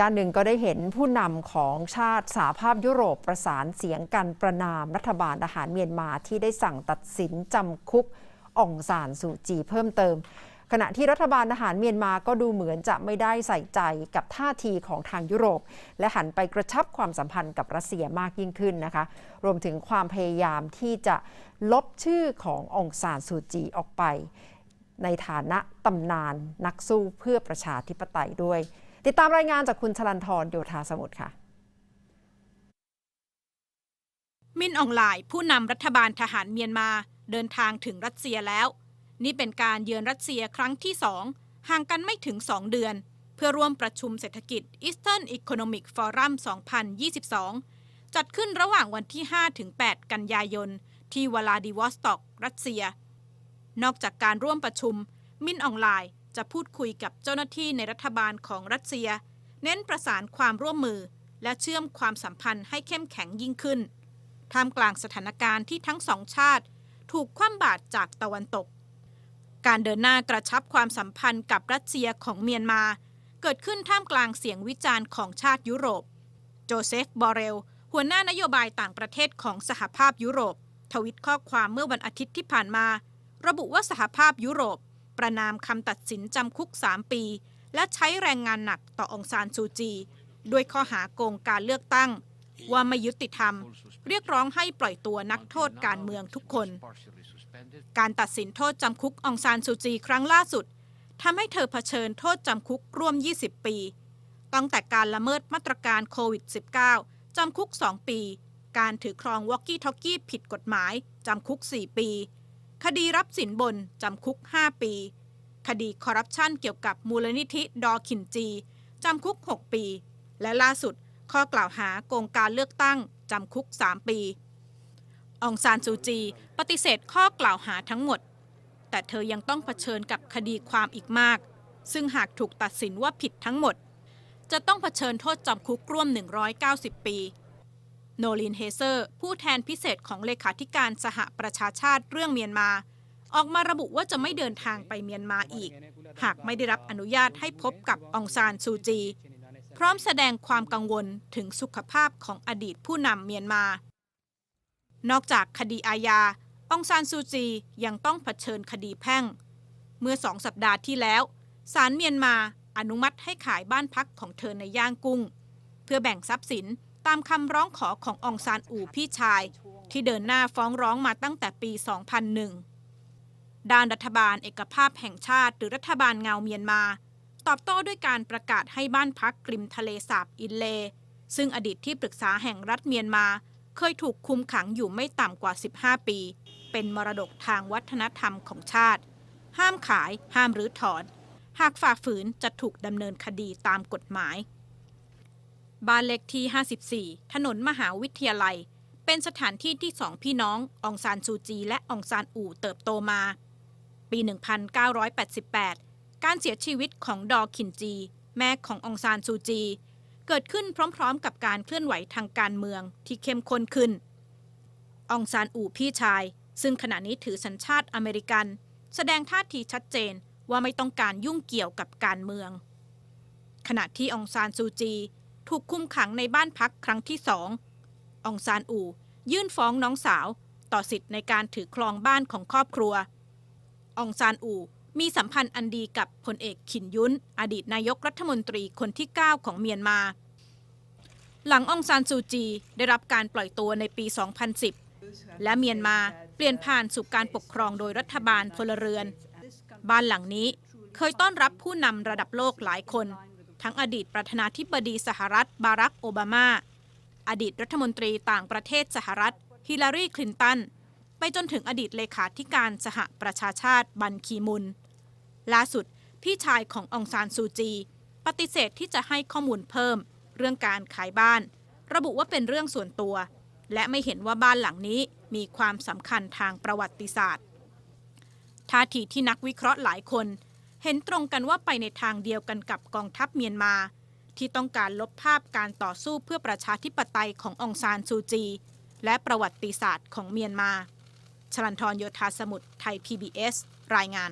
ด้านหนึ่งก็ได้เห็นผู้นำของชาติสหภาพยุโรปประสานเสียงกันประนามรัฐบาลทหารเมียนมาที่ได้สั่งตัดสินจำคุกอ่องซานสูจีเพิ่มเติม ขณะที่รัฐบาลทหารเมียนมาก็ดูเหมือนจะไม่ได้ใส่ใจกับท่าทีของทางยุโรป และหันไปกระชับความสัมพันธ์กับรัสเซียมากยิ่งขึ้นนะคะ รวมถึงความพยายามที่จะลบชื่อขององซานสูจีออกไป ในฐานะตำนานนักสู้เพื่อประชาธิปไตยด้วย ติดตามรายงานจากคุณชลันทรโยธาสมุทรค่ะมินอองไลน์ผู้นำรัฐบาลทหารเมียนมาเดินทางถึงรัสเซียแล้ว นี่เป็นการเยือนรัสเซียครั้งที่สองห่างกันไม่ถึง 2 เดือน เพื่อร่วมประชุมเศรษฐกิจ Eastern Economic Forum 2022 จัดขึ้นระหว่างวันที่ 5-8 กันยายน ที่วลาดิวอสต็อก รัสเซีย นอกจากการร่วมประชุม มินอองไลน์ จะพูดคุยกับเจ้าหน้าที่ในรัฐบาลของรัสเซีย เน้นประสานความร่วมมือ และเชื่อมความสัมพันธ์ให้เข้มแข็งยิ่งขึ้น ท่ามกลางสถานการณ์ที่ทั้งสองชาติ ถูกคว่ำบาตรจากตะวันตก การเดินหน้ากระชับความสัมพันธ์กับรัสเซียของเมียนมา เกิดขึ้นท่ามกลางเสียงวิจารณ์ของชาติยุโรป โจเซฟ บอเรล หัวหน้านโยบายต่างประเทศของสหภาพยุโรป ทวิตข้อความเมื่อวันอาทิตย์ที่ผ่านมา ระบุว่าสหภาพยุโรป ประนามคำตัดสินจำคุก 3 ปี และใช้แรงงานหนักต่อองซานซูจี ด้วยข้อหาโกงการเลือกตั้ง ว่าไม่ยุติธรรม เรียกร้องให้ปล่อยตัวนักโทษการเมืองทุกคน การตัดสินโทษจำคุกองซานซูจีครั้งล่าสุดทำให้เธอเผชิญโทษจำคุกร่วม 20 ปี ตั้งแต่การละเมิดมาตรการโควิด -19 จำคุก 2 ปี การถือครองวอกกี้ทอกกี้ผิดกฎหมาย จำคุก 4 ปี คดีรับสินบน จำคุก 5 ปี คดีคอร์รัปชันเกี่ยวกับมูลนิธิดอขินจี จำคุก 6 ปี และล่าสุดข้อกล่าวหาโกงการเลือกตั้ง จำคุก 3 ปี องซานซูจี ปฏิเสธข้อกล่าวหาทั้งหมด แต่เธอยังต้องเผชิญกับคดีความอีกมาก ซึ่งหากถูกตัดสินว่าผิดทั้งหมด จะต้องเผชิญโทษจำคุกร่วม 190 ปี โนลินเฮเซอร์ ผู้แทนพิเศษของเลขาธิการสหประชาชาติเรื่องเมียนมา ออกมาระบุว่าจะไม่เดินทางไปเมียนมาอีก หากไม่ได้รับอนุญาตให้พบกับองซานซูจี พร้อมแสดงความกังวลถึงสุขภาพของอดีตผู้นำเมียนมา นอกจากคดีอาญาองซานซูจียังต้องเผชิญคดีแพ่ง เมื่อสองสัปดาห์ที่แล้วศาลเมียนมาอนุมัติให้ขายบ้านพักของเธอในย่างกุ้ง เพื่อแบ่งทรัพย์สิน ตามคำร้องขอขององซานอูพี่ชาย ที่เดินหน้าฟ้องร้องมาตั้งแต่ปี 2001 ด้านรัฐบาลเอกภาพแห่งชาติหรือรัฐบาลเงาเมียนมา ตอบโต้ด้วยการประกาศให้บ้านพักริมทะเลสาบอินเล ซึ่งอดีตที่ปรึกษาแห่งรัฐเมียนมา เคยถูกคุมขังอยู่ไม่ต่ำกว่า 15 ปี เป็นมรดกทางวัฒนธรรมของชาติ ห้ามขาย ห้ามรื้อถอน หากฝ่าฝืนจะถูกดำเนินคดีตามกฎหมาย บ้านเลขที่ 54 ถนนมหาวิทยาลัย เป็นสถานที่ที่สองพี่น้อง องซานซูจี และองซานอู่เติบโตมา ปี 1988 การเสียชีวิตของดอขินจี แม่ขององซานซูจี เกิดขึ้นพร้อมๆ กับการเคลื่อนไหวทางการเมืองที่เข้มข้นขึ้น องซานอู่พี่ชาย ซึ่งขณะนี้ถือสัญชาติอเมริกัน แสดงท่าทีชัดเจนว่าไม่ต้องการยุ่งเกี่ยวกับการเมือง ขณะที่องซานซูจี ถูกคุมขังในบ้านพักครั้งที่สององซานอู ยื่นฟ้องน้องสาว ต่อสิทธิ์ในการถือครองบ้านของครอบครัว องซานอูมีสัมพันธ์อันดีกับพลเอกขินยุนอดีตนายกรัฐมนตรีคนที่ 9 ของเมียนมา หลังองซานซูจีได้รับการปล่อยตัวในปี 2010 และเมียนมาเปลี่ยนผ่านสู่การปกครองโดยรัฐบาลพลเรือน บ้านหลังนี้เคยต้อนรับผู้นำระดับโลกหลายคน ทั้งอดีตประธานาธิบดีสหรัฐ บารักโอบามา อดีตรัฐมนตรีต่างประเทศสหรัฐ ฮิลลารีคลินตัน ไปจนถึงอดีตเลขาธิการสหประชาชาติบันคีมุน ล่าสุดพี่ชายขององซานซูจี ปฏิเสธที่จะให้ข้อมูลเพิ่ม เรื่องการขายบ้าน ระบุว่าเป็นเรื่องส่วนตัว และไม่เห็นว่าบ้านหลังนี้มีความสำคัญทางประวัติศาสตร์ท่าทีที่นักวิเคราะห์หลายคน เห็นตรงกันว่าไปในทางเดียวกันกับกองทัพเมียนมา ที่ต้องการลบภาพการต่อสู้เพื่อประชาธิปไตยขององซานซูจี และประวัติศาสตร์ของเมียนมา ชลันทรโยธาสมุทรไทย PBS รายงาน